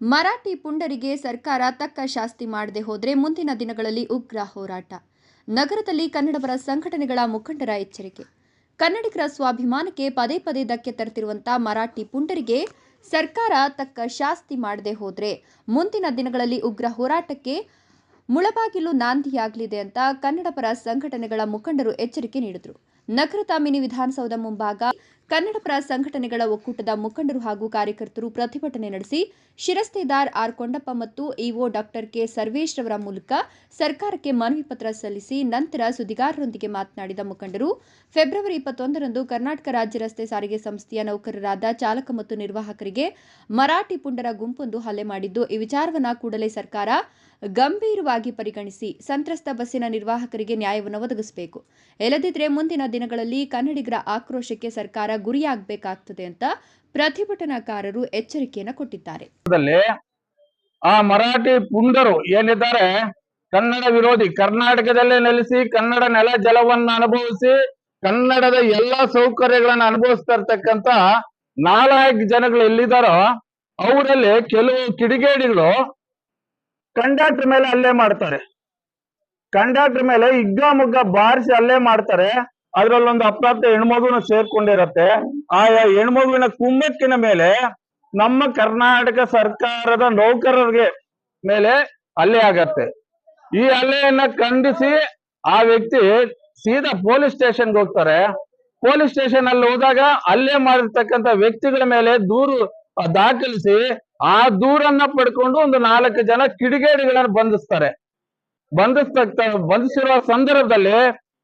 ಮರಾಠಿ ಪುಂಡರಿಗೆ ಸರ್ಕಾರ ತಕ್ಕ ಶಾಸ್ತಿ ಮಾಡದೆ ಹೋದರೆ ಮುಂದಿನ ದಿನಗಳಲ್ಲಿ ಉಗ್ರ ಹೋರಾಟ. ನಗರದಲ್ಲಿ ಕನ್ನಡಪರ ಸಂಘಟನೆಗಳ ಮುಖಂಡರ ಎಚ್ಚರಿಕೆ. ಕನ್ನಡಿಗರ ಸ್ವಾಭಿಮಾನಕ್ಕೆ ಪದೇ ಪದೇ ಧಕ್ಕೆ ತರುತ್ತಿರುವಂಥ ಮರಾಠಿ ಪುಂಡರಿಗೆ ಸರ್ಕಾರ ತಕ್ಕ ಶಾಸ್ತಿ ಮಾಡದೆ ಹೋದರೆ ಮುಂದಿನ ದಿನಗಳಲ್ಲಿ ಉಗ್ರ ಹೋರಾಟಕ್ಕೆ ಮುಳಬಾಗಿಲು ನಾಂದಿಯಾಗಲಿದೆ ಅಂತ ಕನ್ನಡಪರ ಸಂಘಟನೆಗಳ ಮುಖಂಡರು ಎಚ್ಚರಿಕೆ ನೀಡಿದರು. ನಗರದ ಮಿನಿ ವಿಧಾನಸೌಧ ಮುಂಭಾಗ ಕನ್ನಡಪರ ಸಂಘಟನೆಗಳ ಒಕ್ಕೂಟದ ಮುಖಂಡರು ಹಾಗೂ ಕಾರ್ಯಕರ್ತರು ಪ್ರತಿಭಟನೆ ನಡೆಸಿ ಶಿರಸ್ತೇದಾರ್ ಆರ್ ಕೊಂಡಪ್ಪ ಮತ್ತು ಇಒ ಡಾಕ್ಟರ್ ಕೆ ಸರ್ವೇಶ್ ರವರ ಮೂಲಕ ಸರ್ಕಾರಕ್ಕೆ ಮನವಿ ಪತ್ರ ಸಲ್ಲಿಸಿ ನಂತರ ಸುದ್ದಿಗಾರರೊಂದಿಗೆ ಮಾತನಾಡಿದ ಮುಖಂಡರು, ಫೆಬ್ರವರಿ ಇಪ್ಪತ್ತೊಂದರಂದು ಕರ್ನಾಟಕ ರಾಜ್ಯ ರಸ್ತೆ ಸಾರಿಗೆ ಸಂಸ್ಥೆಯ ನೌಕರರಾದ ಚಾಲಕ ಮತ್ತು ನಿರ್ವಾಹಕರಿಗೆ ಮರಾಠಿ ಪುಂಡರ ಗುಂಪೊಂದು ಹಲ್ಲೆ ಮಾಡಿದ್ದು, ಈ ವಿಚಾರವನ್ನ ಕೂಡಲೇ ಸರ್ಕಾರ ಗಂಭೀರವಾಗಿ ಪರಿಗಣಿಸಿ ಸಂತ್ರಸ್ತ ಬಸ್ಸಿನ ನಿರ್ವಾಹಕರಿಗೆ ನ್ಯಾಯವನ್ನು ಒದಗಿಸಬೇಕು. ಎಲ್ಲದಿದ್ರೆ ಮುಂದಿನ ದಿನಗಳಲ್ಲಿ ಕನ್ನಡಿಗರ ಆಕ್ರೋಶಕ್ಕೆ ಸರ್ಕಾರ ಗುರಿಯಾಗಬೇಕಾಗ್ತದೆ ಅಂತ ಪ್ರತಿಭಟನಾಕಾರರು ಎಚ್ಚರಿಕೆಯನ್ನು ಕೊಟ್ಟಿದ್ದಾರೆ. ಆ ಮರಾಠಿ ಪುಂಡರು ಏನಿದ್ದಾರೆ? ಕನ್ನಡ ವಿರೋಧಿ ಕರ್ನಾಟಕದಲ್ಲೇ ನೆಲೆಸಿ ಕನ್ನಡ ನೆಲ ಜಲವನ್ನು ಅನುಭವಿಸಿ ಕನ್ನಡದ ಎಲ್ಲಾ ಸೌಕರ್ಯಗಳನ್ನ ಅನುಭವಿಸ್ತಾ ಇರ್ತಕ್ಕಂತ ನಾಲ್ಕು ಜನಗಳು ಎಲ್ಲಿದ್ದಾರೋ, ಅವರಲ್ಲಿ ಕೆಲವು ಕಿಡಿಗೇಡಿಗಳು ಕಂಡಕ್ಟರ್ ಮೇಲೆ ಅಲ್ಲೇ ಮಾಡ್ತಾರೆ. ಕಂಡಕ್ಟರ್ ಮೇಲೆ ಹಿಗ್ಗ ಮುಗ್ಗ ಬಾರಿಸಿ ಅಲ್ಲೇ ಮಾಡ್ತಾರೆ. ಅದ್ರಲ್ಲೊಂದು ಅಪ್ರಾಪ್ತ ಹೆಣ್ಮಗುನ ಸೇರ್ಕೊಂಡಿರತ್ತೆ. ಆ ಹೆಣ್ಮಗುವಿನ ಕುಮ್ಮಕ್ಕಿನ ಮೇಲೆ ನಮ್ಮ ಕರ್ನಾಟಕ ಸರ್ಕಾರದ ನೌಕರರಿಗೆ ಮೇಲೆ ಅಲ್ಲೇ ಆಗತ್ತೆ. ಈ ಅಲ್ಲೆಯನ್ನ ಖಂಡಿಸಿ ಆ ವ್ಯಕ್ತಿ ಸೀದಾ ಪೊಲೀಸ್ ಸ್ಟೇಷನ್ಗೆ ಹೋಗ್ತಾರೆ. ಪೊಲೀಸ್ ಸ್ಟೇಷನ್ ಅಲ್ಲಿ ಹೋದಾಗ ಅಲ್ಲೇ ಮಾಡಿರ್ತಕ್ಕಂಥ ವ್ಯಕ್ತಿಗಳ ಮೇಲೆ ದೂರು ದಾಖಲಿಸಿ ಆ ದೂರನ್ನ ಪಡ್ಕೊಂಡು ಒಂದು ನಾಲ್ಕು ಜನ ಕಿಡಿಗೇಡಿಗಳನ್ನ ಬಂಧಿಸ್ತಾರೆ. ಬಂಧಿಸ್ತಕ್ಕ ಬಂಧಿಸಿರುವ ಸಂದರ್ಭದಲ್ಲಿ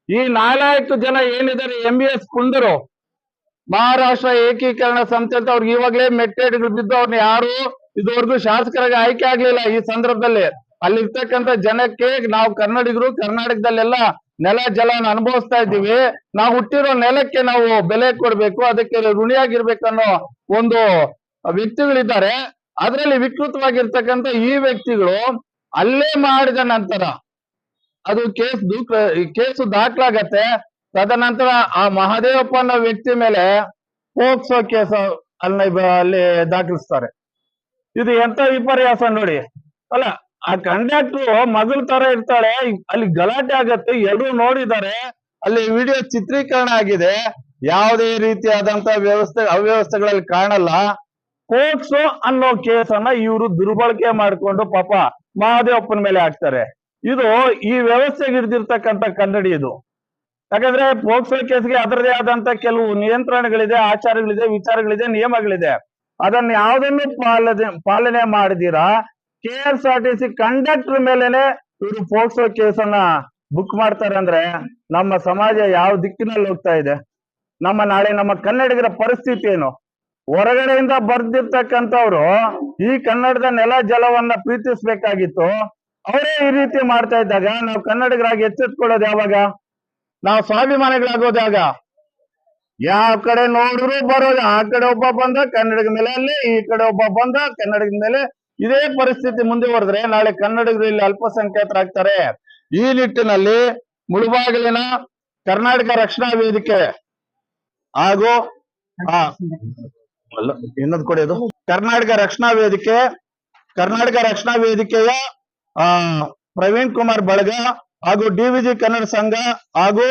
ಈ ನಾಲ್ಕು ಜನ ಏನಿದ್ದಾರೆ ಎಂ ಬಿ ಎಸ್ ಕುಂದರು, ಮಹಾರಾಷ್ಟ್ರ ಏಕೀಕರಣ ಸಂಸ್ಥೆ ಅಂತ ಅವ್ರಿಗೆ ಇವಾಗಲೇ ಮೆಟ್ಟೇಡಿಗಳು ಬಿದ್ದು ಅವ್ರನ್ನ ಯಾರು ಇದುವರೆಗೂ ಶಾಸಕರಾಗಿ ಆಯ್ಕೆ ಆಗ್ಲಿಲ್ಲ ಈ ಸಂದರ್ಭದಲ್ಲಿ. ಅಲ್ಲಿರ್ತಕ್ಕಂಥ ಜನಕ್ಕೆ ನಾವು ಕನ್ನಡಿಗರು ಕರ್ನಾಟಕದಲ್ಲೆಲ್ಲ ನೆಲ ಜಲನ ಅನುಭವಿಸ್ತಾ ಇದ್ದೀವಿ. ನಾವು ಹುಟ್ಟಿರೋ ನೆಲಕ್ಕೆ ನಾವು ಬೆಲೆ ಕೊಡ್ಬೇಕು, ಅದಕ್ಕೆ ಋಣಿಯಾಗಿರ್ಬೇಕನ್ನೋ ಒಂದು ವ್ಯಕ್ತಿಗಳಿದ್ದಾರೆ. ಅದರಲ್ಲಿ ವಿಕೃತವಾಗಿರ್ತಕ್ಕಂಥ ಈ ವ್ಯಕ್ತಿಗಳು ಅಲ್ಲೇ ಮಾಡಿದ ನಂತರ ಅದು ಕೇಸ್ ಕೇಸು ದಾಖಲಾಗತ್ತೆ. ತದನಂತರ ಆ ಮಹದೇವಪ್ಪ ಅನ್ನೋ ವ್ಯಕ್ತಿ ಮೇಲೆ ಪೋಕ್ಸೋ ಕೇಸ ಅಲ್ಲಿ ಅಲ್ಲಿ ದಾಖಲಿಸ್ತಾರೆ. ಇದು ಎಂತ ವಿಪರ್ಯಾಸ ನೋಡಿ. ಅಲ್ಲ, ಆ ಕಂಡಕ್ಟರ್ ಮಗಳ ತರ ಇರ್ತಾಳೆ, ಅಲ್ಲಿ ಗಲಾಟೆ ಆಗತ್ತೆ ಎಲ್ಲರೂ ನೋಡಿದ್ದಾರೆ ಅಲ್ಲಿ ವಿಡಿಯೋ ಚಿತ್ರೀಕರಣ ಆಗಿದೆ. ಯಾವುದೇ ರೀತಿಯಾದಂತ ವ್ಯವಸ್ಥೆ, ಅವ್ಯವಸ್ಥೆಗಳಲ್ಲಿ ಕಾಣಲ್ಲ. ಪೋಕ್ಸೋ ಅನ್ನೋ ಕೇಸನ್ನ ಇವರು ದುರ್ಬಳಕೆ ಮಾಡಿಕೊಂಡು ಪಾಪ ಮಹಾದೇವಪ್ಪನ ಮೇಲೆ ಹಾಕ್ತಾರೆ. ಇದು ಈ ವ್ಯವಸ್ಥೆಗೆ ಹಿಡಿದಿರ್ತಕ್ಕಂಥ ಕನ್ನಡಿ ಇದು. ಯಾಕಂದ್ರೆ ಪೋಕ್ಸೋ ಕೇಸ್ಗೆ ಅದರದೇ ಆದಂತ ಕೆಲವು ನಿಯಂತ್ರಣಗಳಿದೆ, ಆಚಾರಗಳಿದೆ, ವಿಚಾರಗಳಿದೆ, ನಿಯಮಗಳಿದೆ. ಅದನ್ನ ಯಾವುದನ್ನು ಪಾಲನೆ ಪಾಲನೆ ಮಾಡಿದೀರಾ? K S R T C conductor ಮೇಲೆನೆ ಇವರು ಪೋಕ್ಸೋ ಕೇಸನ್ನ ಬುಕ್ ಮಾಡ್ತಾರೆ ಅಂದ್ರೆ ನಮ್ಮ ಸಮಾಜ ಯಾವ ದಿಕ್ಕಿನಲ್ಲಿ ಹೋಗ್ತಾ ಇದೆ? ನಮ್ಮ ನಾಳೆ ನಮ್ಮ ಕನ್ನಡಿಗರ ಪರಿಸ್ಥಿತಿ ಏನು? ಹೊರಗಡೆಯಿಂದ ಬರ್ದಿರ್ತಕ್ಕಂಥವ್ರು ಈ ಕನ್ನಡದ ನೆಲ ಜಲವನ್ನ ಪ್ರೀತಿಸ್ಬೇಕಾಗಿತ್ತು. ಅವರೇ ಈ ರೀತಿ ಮಾಡ್ತಾ ಇದ್ದಾಗ ನಾವು ಕನ್ನಡಿಗರಾಗಿ ಎಚ್ಚೆತ್ಕೊಳ್ಳೋದು ಯಾವಾಗ? ನಾವು ಸ್ವಾಭಿಮಾನಿಗಳಾಗೋದಾಗ ಯಾವ ಕಡೆ ನೋಡಿದ್ರು ಬರೋದು ಆ ಕಡೆ ಒಬ್ಬ ಬಂದ, ಕನ್ನಡದ ಮೇಲೆ ಅಲ್ಲಿ, ಈ ಕಡೆ ಒಬ್ಬ ಬಂದ, ಕನ್ನಡದ ಮೇಲೆ ಇದೇ ಪರಿಸ್ಥಿತಿ ಮುಂದುವರೆದ್ರೆ ನಾಳೆ ಕನ್ನಡಿಗರು ಇಲ್ಲಿ ಅಲ್ಪಸಂಖ್ಯಾತರಾಗ್ತಾರೆ. ಈ ನಿಟ್ಟಿನಲ್ಲಿ ಮುಳುಬಾಗಿಲಿನ ಕರ್ನಾಟಕ ರಕ್ಷಣಾ ವೇದಿಕೆ ಹಾಗೂ ಕರ್ನಾಟಕ ರಕ್ಷಣಾ ವೇದಿಕೆ, ಕರ್ನಾಟಕ ರಕ್ಷಣಾ ವೇದಿಕೆಯ, ಆ, ಪ್ರವೀಣ್ ಕುಮಾರ್ ಬಳಗ ಹಾಗೂ ಡಿವಿಜಿ ಕನ್ನಡ ಸಂಘ ಹಾಗೂ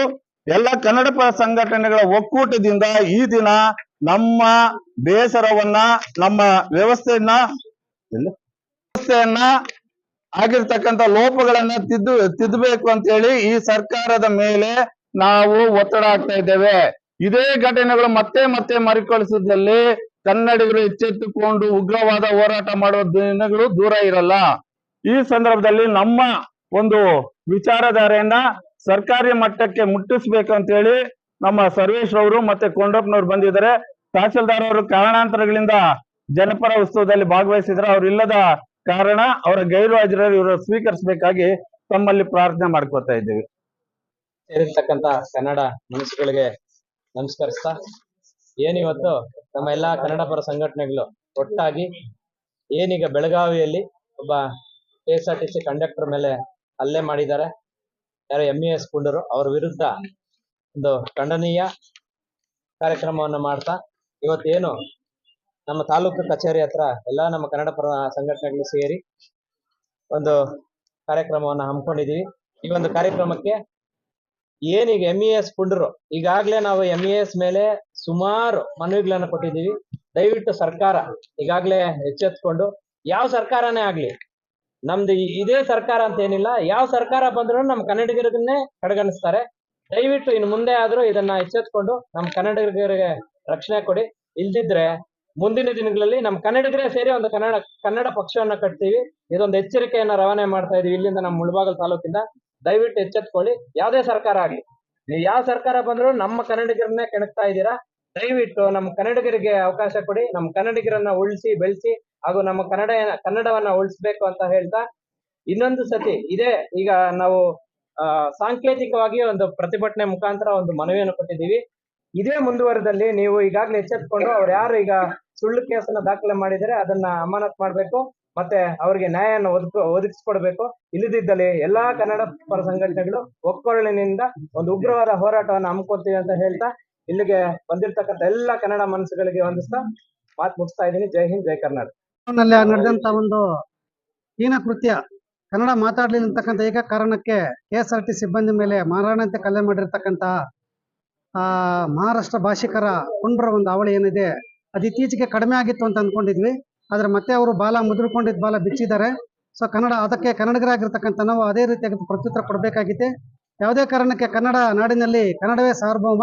ಎಲ್ಲ ಕನ್ನಡ ಪರ ಸಂಘಟನೆಗಳ ಒಕ್ಕೂಟದಿಂದ ಈ ದಿನ ನಮ್ಮ ಬೇಸರವನ್ನ, ನಮ್ಮ ವ್ಯವಸ್ಥೆಯನ್ನ? ವ್ಯವಸ್ಥೆಯನ್ನ ಆಗಿರ್ತಕ್ಕಂಥ ಲೋಪಗಳನ್ನ ತಿದ್ದು, ತಿದ್ದಬೇಕು ಅಂತ ಹೇಳಿ ಈ ಸರ್ಕಾರದ ಮೇಲೆ ನಾವು ಒತ್ತಡ ಆಗ್ತಾ ಇದ್ದೇವೆ ಇದೇ ಘಟನೆಗಳು ಮತ್ತೆ ಮತ್ತೆ ಮರುಕಳಿಸಿದಲ್ಲಿ ಕನ್ನಡಿಗರು ಎಚ್ಚೆತ್ತುಕೊಂಡು ಉಗ್ರವಾದ ಹೋರಾಟ ಮಾಡುವ ದಿನಗಳು ದೂರ ಇರಲ್ಲ. ಈ ಸಂದರ್ಭದಲ್ಲಿ ನಮ್ಮ ಒಂದು ವಿಚಾರಧಾರೆಯನ್ನ ಸರ್ಕಾರಿ ಮಟ್ಟಕ್ಕೆ ಮುಟ್ಟಿಸ್ಬೇಕು ಅಂತ ಹೇಳಿ ನಮ್ಮ ಸರ್ವೇಶ್ ಅವರು ಮತ್ತೆ ಕೊಂಡಪ್ಪನವ್ರು ಬಂದಿದ್ದಾರೆ. ತಹಸೀಲ್ದಾರ್ ಅವರು ಕಾರಣಾಂತರಗಳಿಂದ ಜನಪರ ಉತ್ಸವದಲ್ಲಿ ಭಾಗವಹಿಸಿದ್ರೆ ಅವ್ರು ಇಲ್ಲದ ಕಾರಣ ಅವರ ಗೈರು ಹಾಜರಲ್ಲಿ ಇವರು ಸ್ವೀಕರಿಸಬೇಕಾಗಿ ತಮ್ಮಲ್ಲಿ ಪ್ರಾರ್ಥನೆ ಮಾಡ್ಕೋತಾ ಇದ್ದೇವೆ. ಸೇರಿರ್ತಕ್ಕಂತ ಕನ್ನಡ ಮನಸ್ಸುಗಳಿಗೆ ನಮಸ್ಕರಿಸ್ತಾ ಏನಿವತ್ತು ನಮ್ಮ ಎಲ್ಲಾ ಕನ್ನಡ ಪರ ಸಂಘಟನೆಗಳು ಒಟ್ಟಾಗಿ ಏನೀಗ ಬೆಳಗಾವಿಯಲ್ಲಿ ಒಬ್ಬ K S R T C conductor ಮೇಲೆ ಹಲ್ಲೆ ಮಾಡಿದ್ದಾರೆ. ಯಾರೋ ಎಂ ಇ ಎಸ್ ಕುಂಡರು ಅವರ ವಿರುದ್ಧ ಒಂದು ಖಂಡನೀಯ ಕಾರ್ಯಕ್ರಮವನ್ನು ಮಾಡ್ತಾ ಇವತ್ತೇನು ನಮ್ಮ ತಾಲೂಕು ಕಚೇರಿ ಹತ್ರ ಎಲ್ಲಾ ನಮ್ಮ ಕನ್ನಡ ಪರ ಸಂಘಟನೆಗಳು ಸೇರಿ ಒಂದು ಕಾರ್ಯಕ್ರಮವನ್ನು ಹಮ್ಮಿಕೊಂಡಿದೀವಿ ಈ ಒಂದು ಕಾರ್ಯಕ್ರಮಕ್ಕೆ ಏನೀಗ ಎಂ ಇ ಎಸ್ ಕುಂಡರು ಈಗಾಗ್ಲೇ ನಾವು ಎಂ ಇ ಎಸ್ ಮೇಲೆ ಸುಮಾರು ಮನವಿಗಳನ್ನ ಕೊಟ್ಟಿದ್ದೀವಿ. ದಯವಿಟ್ಟು ಸರ್ಕಾರ ಈಗಾಗ್ಲೇ ಎಚ್ಚೆತ್ಕೊಂಡು, ಯಾವ ಸರ್ಕಾರನೇ ಆಗ್ಲಿ, ನಮ್ದು ಇದೇ ಸರ್ಕಾರ ಅಂತ ಏನಿಲ್ಲ, ಯಾವ ಸರ್ಕಾರ ಬಂದ್ರು ನಮ್ಮ ಕನ್ನಡಿಗರನ್ನೇ ಕಡೆಗಣಿಸ್ತಾರೆ. ದಯವಿಟ್ಟು ಇನ್ನು ಮುಂದೆ ಆದ್ರೂ ಇದನ್ನ ಎಚ್ಚೆತ್ಕೊಂಡು ನಮ್ಮ ಕನ್ನಡಿಗರಿಗೆ ರಕ್ಷಣೆ ಕೊಡಿ. ಇಲ್ದಿದ್ರೆ ಮುಂದಿನ ದಿನಗಳಲ್ಲಿ ನಮ್ಮ ಕನ್ನಡಿಗರೇ ಸೇರಿ ಒಂದು ಕನ್ನಡ ಕನ್ನಡ ಪಕ್ಷವನ್ನ ಕಟ್ತೀವಿ. ಇದೊಂದು ಎಚ್ಚರಿಕೆಯನ್ನ ರವಾನೆ ಮಾಡ್ತಾ ಇದೀವಿ ಇಲ್ಲಿಂದ ನಮ್ಮ ಮುಳಬಾಗಲ್ ತಾಲೂಕಿಂದ. ದಯವಿಟ್ಟು ಎಚ್ಚೆತ್ಕೊಳ್ಳಿ. ಯಾವುದೇ ಸರ್ಕಾರ ಆಗ್ಲಿ, ನೀವು ಯಾವ ಸರ್ಕಾರ ಬಂದ್ರು ನಮ್ಮ ಕನ್ನಡಿಗರನ್ನೇ ಕೆಣಕ್ತಾ ಇದ್ದೀರಾ. ದಯವಿಟ್ಟು ನಮ್ಮ ಕನ್ನಡಿಗರಿಗೆ ಅವಕಾಶ ಕೊಡಿ. ನಮ್ಮ ಕನ್ನಡಿಗರನ್ನ ಉಳಿಸಿ, ಬೆಳೆಸಿ ಹಾಗೂ ನಮ್ಮ ಕನ್ನಡ, ಕನ್ನಡವನ್ನ ಉಳಿಸ್ಬೇಕು ಅಂತ ಹೇಳ್ತಾ ಇನ್ನೊಂದು ಸತಿ ಇದೇ ಈಗ ನಾವು ಸಾಂಕೇತಿಕವಾಗಿ ಒಂದು ಪ್ರತಿಭಟನೆ ಮುಖಾಂತರ ಒಂದು ಮನವಿಯನ್ನು ಕೊಟ್ಟಿದ್ದೀವಿ. ಇದೇ ಮುಂದುವರೆದಲ್ಲಿ ನೀವು ಈಗಾಗಲೇ ಎಚ್ಚೆತ್ಕೊಂಡು ಅವ್ರು ಯಾರು ಈಗ ಸುಳ್ಳು ಕೇಸನ್ನ ದಾಖಲೆ ಮಾಡಿದರೆ ಅದನ್ನ ಅಮಾನತ್ ಮಾಡಬೇಕು ಮತ್ತೆ ಅವರಿಗೆ ನ್ಯಾಯವನ್ನು ಒದಗ, ಒದಗಿಸ್ಕೊಡ್ಬೇಕು. ಇಲ್ಲದಿದ್ದಲ್ಲಿ ಎಲ್ಲಾ ಕನ್ನಡ ಪರ ಸಂಘಟನೆಗಳು ಒಕ್ಕೊರಳಿನಿಂದ ಒಂದು ಉಗ್ರವಾದ ಹೋರಾಟವನ್ನು ಹಮ್ಮಿಕೊಳ್ತೀವಿ ಅಂತ ಹೇಳ್ತಾ ಇಲ್ಲಿಗೆ ಬಂದಿರತಕ್ಕಂತ ಎಲ್ಲ ಕನ್ನಡ ಮನಸ್ಸುಗಳಿಗೆ ವಂದಿಸ್ತಾ ಮಾತು ಮುಗಿಸ್ತಾ ಇದ್ದೀನಿ. ಜೈ ಹಿಂದ್, ಜೈ ಕರ್ನಾಟಕ. ನಡೆದಂತ ಒಂದು ಹೀನ ಕೃತ್ಯ. ಕನ್ನಡ ಮಾತಾಡ್ಲಿಲ್ಲ ಅಂತಕ್ಕಂಥ ಏಕ ಕಾರಣಕ್ಕೆ ಕೆ ಎಸ್ ಆರ್ ಟಿ ಸಿಬ್ಬಂದಿ ಮೇಲೆ ಮಾರಣಾಂತ್ಯ ಕಲ್ಲೆ ಮಾಡಿರ್ತಕ್ಕಂಥ ಮಹಾರಾಷ್ಟ್ರ ಭಾಷಿಕರ ಪುಂಡ್ರ ಒಂದು ಅವಳಿ ಏನಿದೆ, ಅದು ಇತ್ತೀಚೆಗೆ ಕಡಿಮೆ ಆಗಿತ್ತು ಅಂತ ಅಂದ್ಕೊಂಡಿದ್ವಿ ಆದ್ರೆ ಮತ್ತೆ ಅವರು ಬಾಲ ಮುದ್ರಕೊಂಡಿದ್ದ ಬಾಲ ಬಿಚ್ಚಿದ್ದಾರೆ. ಸೊ, ಕನ್ನಡ, ಅದಕ್ಕೆ ಕನ್ನಡಿಗರಾಗಿರ್ತಕ್ಕಂಥ ನಾವು ಅದೇ ರೀತಿಯಾಗಿ ಪ್ರತ್ಯುತ್ತರ ಕೊಡಬೇಕಾಗಿದೆ ಯಾವುದೇ ಕಾರಣಕ್ಕೆ ಕನ್ನಡ ನಾಡಿನಲ್ಲಿ ಕನ್ನಡವೇ ಸಾರ್ವಭೌಮ.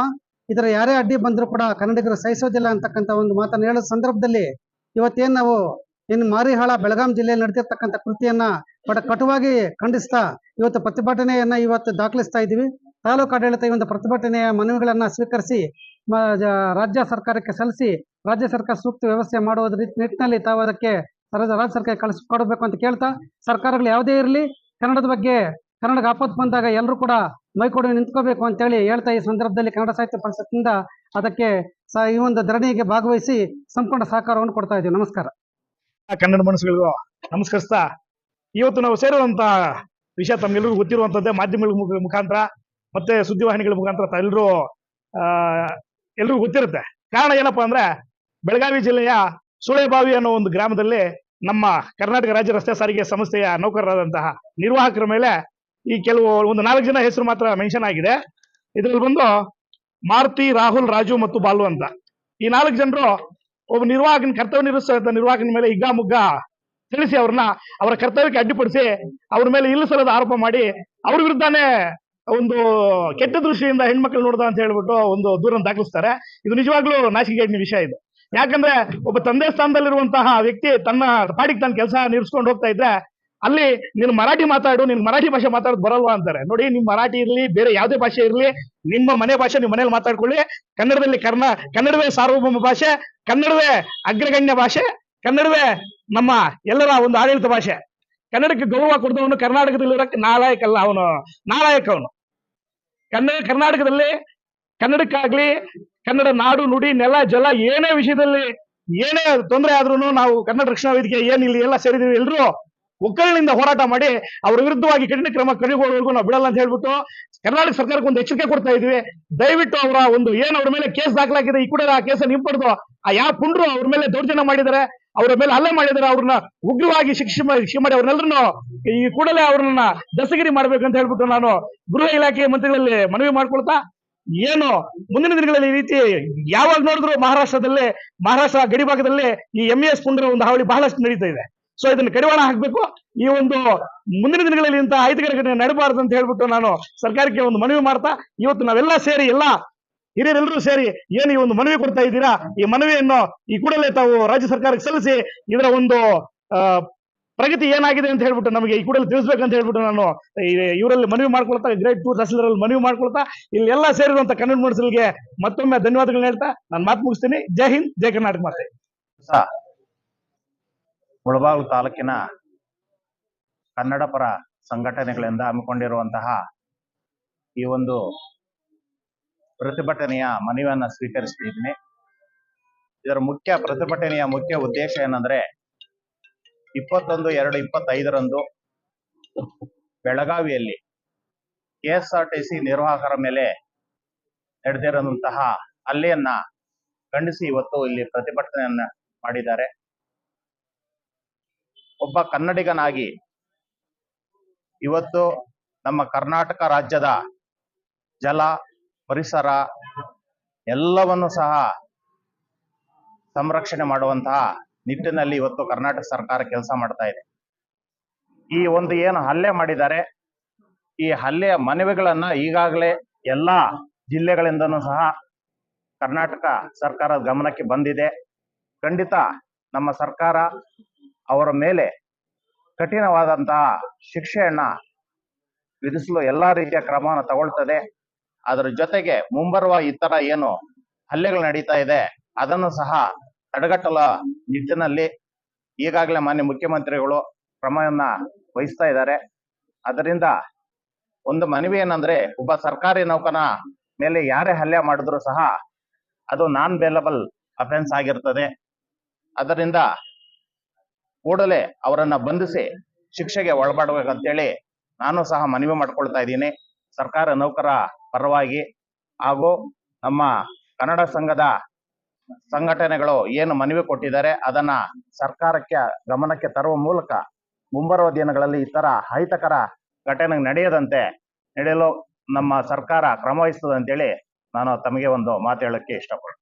ಇದರ ಯಾರೇ ಅಡ್ಡಿ ಬಂದರೂ ಕೂಡ ಕನ್ನಡಿಗರು ಸಹಿಸೋದಿಲ್ಲ ಅಂತಕ್ಕಂಥ ಒಂದು ಮಾತನ್ನು ಹೇಳೋ ಸಂದರ್ಭದಲ್ಲಿ ಇವತ್ತೇನು ನಾವು ಇನ್ನು ಮಾರಿಹಾಳ, ಬೆಳಗಾಂ ಜಿಲ್ಲೆಯಲ್ಲಿ ನಡೆದಿರ್ತಕ್ಕಂಥ ಕೃತಿಯನ್ನ ಬಡ ಕಟುವಾಗಿ ಖಂಡಿಸ್ತಾ ಇವತ್ತು ಪ್ರತಿಭಟನೆಯನ್ನ ಇವತ್ತು ದಾಖಲಿಸ್ತಾ ಇದ್ದೀವಿ. ತಾಲೂಕು ಆಡಳಿತ ಈ ಒಂದು ಪ್ರತಿಭಟನೆಯ ಮನವಿಗಳನ್ನ ಸ್ವೀಕರಿಸಿ ರಾಜ್ಯ ಸರ್ಕಾರಕ್ಕೆ ಸಲ್ಲಿಸಿ, ರಾಜ್ಯ ಸರ್ಕಾರ ಸೂಕ್ತ ವ್ಯವಸ್ಥೆ ಮಾಡುವ ನಿಟ್ಟಿನಲ್ಲಿ ತಾವು ಅದಕ್ಕೆ ರಾಜ್ಯ ಸರ್ಕಾರ ಕಳಿಸಿಕೊಡಬೇಕು ಅಂತ ಕೇಳ್ತಾ, ಸರ್ಕಾರಗಳು ಯಾವುದೇ ಇರಲಿ ಕನ್ನಡದ ಬಗ್ಗೆ ಕನ್ನಡಕ್ಕೆ ಆಪತ್ತು ಬಂದಾಗ ಎಲ್ಲರೂ ಕೂಡ ಮೈಕೊಡಿ ನಿಂತ್ಕೋಬೇಕು ಅಂತೇಳಿ ಹೇಳ್ತಾ ಈ ಸಂದರ್ಭದಲ್ಲಿ ಕನ್ನಡ ಸಾಹಿತ್ಯ ಪರಿಷತ್ತಿಂದ ಅದಕ್ಕೆ ಈ ಒಂದು ಧರಣಿಗೆ ಭಾಗವಹಿಸಿ ಸಂಪೂರ್ಣ ಸಹಕಾರವನ್ನು ಕೊಡ್ತಾ ಇದ್ದೀವಿ. ನಮಸ್ಕಾರ. ಕನ್ನಡ ಮನಸ್ಸುಗಳಿಗೂ ನಮಸ್ಕರಿಸ್ತಾ ಇವತ್ತು ನಾವು ಸೇರುವಂತ ವಿಷಯ ತಮ್ಗೆಲ್ಲರಿಗೂ ಗೊತ್ತಿರುವಂತದ್ದೇ ಮಾಧ್ಯಮಗಳ ಮುಖ- ಮುಖಾಂತರ ಮತ್ತೆ ಸುದ್ದಿವಾಹಿನಿಗಳ ಮುಖಾಂತರ ಆ, ಎಲ್ರಿಗೂ ಗೊತ್ತಿರುತ್ತೆ. ಕಾರಣ ಏನಪ್ಪಾ ಅಂದ್ರೆ ಬೆಳಗಾವಿ ಜಿಲ್ಲೆಯ ಸುಳೆಬಾವಿ ಅನ್ನೋ ಒಂದು ಗ್ರಾಮದಲ್ಲಿ ನಮ್ಮ ಕರ್ನಾಟಕ ರಾಜ್ಯ ರಸ್ತೆ ಸಾರಿಗೆ ಸಂಸ್ಥೆಯ ನೌಕರರಾದಂತಹ ನಿರ್ವಾಹಕರ ಮೇಲೆ ಈ ಕೆಲವು ಒಂದು ನಾಲ್ಕು ಜನ ಹೆಸರು ಮಾತ್ರ ಮೆನ್ಷನ್ ಆಗಿದೆ. ಇದರಲ್ಲಿ ಬಂದು ಮಾರುತಿ, ರಾಹುಲ್, ರಾಜು ಮತ್ತು ಬಾಲು ಅಂತ. ಈ ನಾಲ್ಕು ಜನರು ಒಬ್ಬ ನಿರ್ವಾಹಕನ ಕರ್ತವ್ಯ ನಿರ್ವಹಿಸಿದ ನಿರ್ವಾಹಕನ ಮೇಲೆ ಹಿಗ್ಗಾಮುಗ್ಗ ತಿಳಿಸಿ ಅವ್ರನ್ನ ಅವರ ಕರ್ತವ್ಯಕ್ಕೆ ಅಡ್ಡಿಪಡಿಸಿ ಅವ್ರ ಮೇಲೆ ಇಲ್ಲಿಸಲದ ಆರೋಪ ಮಾಡಿ ಅವ್ರ ವಿರುದ್ಧನೇ ಒಂದು ಕೆಟ್ಟ ದೃಷ್ಟಿಯಿಂದ ಹೆಣ್ಮಕ್ಳು ನೋಡ್ದ ಅಂತ ಹೇಳ್ಬಿಟ್ಟು ಒಂದು ದೂರನ್ನು ದಾಖಲಿಸ್ತಾರೆ. ಇದು ನಿಜವಾಗ್ಲೂ ನಾಚಿಕೆಗೇಡಿನ ವಿಷಯ ಇದು. ಯಾಕಂದ್ರೆ ಒಬ್ಬ ತಂದೆ ಸ್ಥಾನದಲ್ಲಿರುವಂತಹ ವ್ಯಕ್ತಿ ತನ್ನ ಪಾಡಿಗೆ ತನ್ನ ಕೆಲಸ ನಿರ್ಸ್ಕೊಂಡು ಹೋಗ್ತಾ ಇದ್ರೆ ಅಲ್ಲಿ ನೀನು ಮರಾಠಿ ಮಾತಾಡು, ನಿನ್ ಮರಾಠಿ ಭಾಷೆ ಮಾತಾಡೋದು ಬರಲ್ವಾ ಅಂತಾರೆ. ನೋಡಿ, ನಿಮ್ ಮರಾಠಿ ಇರ್ಲಿ, ಬೇರೆ ಯಾವುದೇ ಭಾಷೆ ಇರ್ಲಿ, ನಿಮ್ಮ ಮನೆ ಭಾಷೆ ನಿಮ್ಮ ಮನೇಲಿ ಮಾತಾಡ್ಕೊಳ್ಳಿ. ಕನ್ನಡದಲ್ಲಿ ಕರ್ನ ಕನ್ನಡವೇ ಸಾರ್ವಭೌಮ ಭಾಷೆ, ಕನ್ನಡವೇ ಅಗ್ರಗಣ್ಯ ಭಾಷೆ, ಕನ್ನಡವೇ ನಮ್ಮ ಎಲ್ಲರ ಒಂದು ಆಡಳಿತ ಭಾಷೆ. ಕನ್ನಡಕ್ಕೆ ಗೌರವ ಕೊಡದವನು ಕರ್ನಾಟಕದಲ್ಲಿರೋಕ್ಕೆ ನಾಲಾಯಕ ಅಲ್ಲ ಅವನು, ನಾಲಾಯಕ ಅವನು. ಕನ್ನಡ ಕರ್ನಾಟಕದಲ್ಲಿ ಕನ್ನಡಕ್ಕಾಗ್ಲಿ, ಕನ್ನಡ ನಾಡು, ನುಡಿ, ನೆಲ, ಜಲ ಏನೇ ವಿಷಯದಲ್ಲಿ ಏನೇ ತೊಂದರೆ ಆದ್ರೂ ನಾವು ಕನ್ನಡ ರಕ್ಷಣಾ ವೇದಿಕೆ ಏನಿಲ್ಲ, ಎಲ್ಲ ಸೇರಿದೀವಿ ಎಲ್ರು. ಒಕ್ಕಲಿನಿಂದ ಹೋರಾಟ ಮಾಡಿ ಅವ್ರ ವಿರುದ್ಧವಾಗಿ ಕಠಿಣ ಕ್ರಮ ಕೈಗೊಳ್ಳುವವರೆಗೂ ನಾವು ಬಿಡಲ್ಲ ಅಂತ ಹೇಳ್ಬಿಟ್ಟು ಕರ್ನಾಟಕ ಸರ್ಕಾರಕ್ಕೆ ಒಂದು ಎಚ್ಚರಿಕೆ ಕೊಡ್ತಾ ಇದೀವಿ. ದಯವಿಟ್ಟು ಅವರ ಒಂದು ಏನ್ ಅವ್ರ ಮೇಲೆ ಕೇಸ್ ದಾಖಲಾಗಿದೆ, ಈ ಕೂಡ ಆ ಕೇಸನ್ನು ಹಿಂಪಡೆದು ಆ ಯಾವ ಪುಂಡ್ರು ಅವ್ರ ಮೇಲೆ ದೌರ್ಜನ್ಯ ಮಾಡಿದ್ದಾರೆ, ಅವರ ಮೇಲೆ ಹಲ್ಲೆ ಮಾಡಿದರೆ ಅವ್ರನ್ನ ಉಗ್ರವಾಗಿ ಶಿಕ್ಷೆ ಮಾಡಿ ಶಿಕ್ಷೆ ಮಾಡಿ ಅವ್ರನ್ನೆಲ್ಲರನ್ನು ಈ ಕೂಡಲೇ ಅವ್ರನ್ನ ದಸ್ತಗಿರಿ ಮಾಡ್ಬೇಕಂತ ಹೇಳ್ಬಿಟ್ಟು ನಾನು ಗೃಹ ಇಲಾಖೆ ಮಂತ್ರಿಗಳಲ್ಲಿ ಮನವಿ ಮಾಡ್ಕೊಳ್ತಾ, ಏನು ಮುಂದಿನ ದಿನಗಳಲ್ಲಿ ಈ ರೀತಿ ಯಾವಾಗ ನೋಡಿದ್ರು ಮಹಾರಾಷ್ಟ್ರದಲ್ಲಿ, ಮಹಾರಾಷ್ಟ್ರ ಗಡಿಭಾಗದಲ್ಲಿ ಈ ಎಂ ಎಸ್ ಒಂದು ಹಾವಳಿ ಬಹಳಷ್ಟು ನಡೀತಾ ಇದೆ. ಸೊ ಇದನ್ನ ಕಡಿವಾಣ ಹಾಕ್ಬೇಕು. ಈ ಒಂದು ಮುಂದಿನ ದಿನಗಳಲ್ಲಿ ಇಂತಹ ಅಹಿತಕರ ನಡಬಾರದು ಅಂತ ಹೇಳ್ಬಿಟ್ಟು ನಾನು ಸರ್ಕಾರಕ್ಕೆ ಒಂದು ಮನವಿ ಮಾಡ್ತಾ, ಇವತ್ತು ನಾವೆಲ್ಲ ಸೇರಿ, ಎಲ್ಲ ಹಿರಿಯರೆಲ್ಲರೂ ಸೇರಿ ಏನು ಈ ಒಂದು ಮನವಿ ಕೊಡ್ತಾ ಇದ್ದೀರಾ, ಈ ಮನವಿಯನ್ನು ಈ ಕೂಡಲೇ ತಾವು ರಾಜ್ಯ ಸರ್ಕಾರಕ್ಕೆ ಸಲ್ಲಿಸಿ ಇದರ ಒಂದು ಪ್ರಗತಿ ಏನಾಗಿದೆ ಅಂತ ಹೇಳ್ಬಿಟ್ಟು ನಮಗೆ ಈ ಕೂಡಲೇ ತಿಳಿಸ್ಬೇಕಂತ ಹೇಳ್ಬಿಟ್ಟು ನಾನು ಇವರಲ್ಲಿ ಮನವಿ ಮಾಡ್ಕೊಳ್ತಾ, ಗ್ರೇಟ್ ಟೂ ತಹಸೀಲ್ದಾರಲ್ಲಿ ಮನವಿ ಮಾಡ್ಕೊಳ್ತಾ, ಇಲ್ಲಿ ಎಲ್ಲ ಸೇರಿರುವಂತ ಕನ್ನಡ ಮನಸ್ಸುಗಳಿಗೆ ಮತ್ತೊಮ್ಮೆ ಧನ್ಯವಾದಗಳನ್ನ ಹೇಳ್ತಾ, ನಾನು ಮಾತು ಮುಗಿಸ್ತೀನಿ. ಜೈ ಹಿಂದ್, ಜೈ ಕರ್ನಾಟಕ ಮಾತೆ. ಮುಳಬಾಗಿಲು ತಾಲೂಕಿನ ಕನ್ನಡ ಪರ ಸಂಘಟನೆಗಳಿಂದ ಹಮ್ಮಿಕೊಂಡಿರುವಂತಹ ಈ ಒಂದು ಪ್ರತಿಭಟನೆಯ ಮನವಿಯನ್ನ ಸ್ವೀಕರಿಸ್ತಿದ್ದೀನಿ. ಇದರ ಮುಖ್ಯ ಪ್ರತಿಭಟನೆಯ ಮುಖ್ಯ ಉದ್ದೇಶ ಏನಂದ್ರೆ, ಇಪ್ಪತ್ತೊಂದು, ಎರಡು, ಇಪ್ಪತ್ತೈದರಂದು ಬೆಳಗಾವಿಯಲ್ಲಿ ಕೆಎಸ್ಆರ್ಟಿಸಿ ನಿರ್ವಾಹಕರ ಮೇಲೆ ನಡೆದಿರುವಂತಹ ಹಲ್ಲೆಯನ್ನ ಖಂಡಿಸಿ ಇವತ್ತು ಇಲ್ಲಿ ಪ್ರತಿಭಟನೆಯನ್ನ ಮಾಡಿದ್ದಾರೆ. ಒಬ್ಬ ಕನ್ನಡಿಗನಾಗಿ ಇವತ್ತು ನಮ್ಮ ಕರ್ನಾಟಕ ರಾಜ್ಯದ ಜಲ, ಪರಿಸರ ಎಲ್ಲವನ್ನು ಸಹ ಸಂರಕ್ಷಣೆ ಮಾಡುವಂತಹ ನಿಟ್ಟಿನಲ್ಲಿ ಇವತ್ತು ಕರ್ನಾಟಕ ಸರ್ಕಾರ ಕೆಲಸ ಮಾಡ್ತಾ ಇದೆ. ಈ ಒಂದು ಏನು ಹಲ್ಲೆ ಮಾಡಿದ್ದಾರೆ, ಈ ಹಲ್ಲೆಯ ಮನವಿಗಳನ್ನ ಈಗಾಗಲೇ ಎಲ್ಲಾ ಜಿಲ್ಲೆಗಳಿಂದನೂ ಸಹ ಕರ್ನಾಟಕ ಸರ್ಕಾರದ ಗಮನಕ್ಕೆ ಬಂದಿದೆ. ಖಂಡಿತ ನಮ್ಮ ಸರ್ಕಾರ ಅವರ ಮೇಲೆ ಕಠಿಣವಾದಂತಹ ಶಿಕ್ಷೆಯನ್ನ ವಿಧಿಸಲು ಎಲ್ಲಾ ರೀತಿಯ ಕ್ರಮವನ್ನು ತಗೊಳ್ತದೆ. ಅದರ ಜೊತೆಗೆ ಮುಂಬರುವ ಈ ತರ ಏನು ಹಲ್ಲೆಗಳು ನಡೀತಾ ಇದೆ, ಅದನ್ನು ಸಹ ತಡೆಗಟ್ಟಲ ನಿಟ್ಟಿನಲ್ಲಿ ಈಗಾಗಲೇ ಮಾನ್ಯ ಮುಖ್ಯಮಂತ್ರಿಗಳು ಕ್ರಮವನ್ನ ವಹಿಸ್ತಾ ಇದ್ದಾರೆ. ಅದರಿಂದ ಒಂದು ಮನವಿ ಏನಂದ್ರೆ, ಒಬ್ಬ ಸರ್ಕಾರಿ ನೌಕನ ಮೇಲೆ ಯಾರೇ ಹಲ್ಲೆ ಮಾಡಿದ್ರು ಸಹ ಅದು ನಾನ್ ಬೇಲಬಲ್ ಅಫೆನ್ಸ್ ಆಗಿರ್ತದೆ. ಅದರಿಂದ ಕೂಡಲೇ ಅವರನ್ನ ಬಂಧಿಸಿ ಶಿಕ್ಷೆಗೆ ಒಳಪಡಬೇಕಂತೇಳಿ ನಾನು ಸಹ ಮನವಿ ಮಾಡ್ಕೊಳ್ತಾ ಇದ್ದೀನಿ. ಸರ್ಕಾರ ನೌಕರ ಪರವಾಗಿ ಹಾಗೂ ನಮ್ಮ ಕನ್ನಡ ಸಂಘದ ಸಂಘಟನೆಗಳು ಏನು ಮನವಿ ಕೊಟ್ಟಿದ್ದಾರೆ ಅದನ್ನ ಸರ್ಕಾರಕ್ಕೆ ಗಮನಕ್ಕೆ ತರುವ ಮೂಲಕ ಮುಂಬರುವ ದಿನಗಳಲ್ಲಿ ಈ ತರ ಅಹಿತಕರ ಘಟನೆ ನಡೆಯದಂತೆ ನಡೆಯಲು ನಮ್ಮ ಸರ್ಕಾರ ಕ್ರಮ ವಹಿಸ್ತದೆ ಅಂತೇಳಿ ನಾನು ತಮಗೆ ಒಂದು ಮಾತು ಹೇಳಕ್ಕೆ ಇಷ್ಟಪಡ್ತೀನಿ.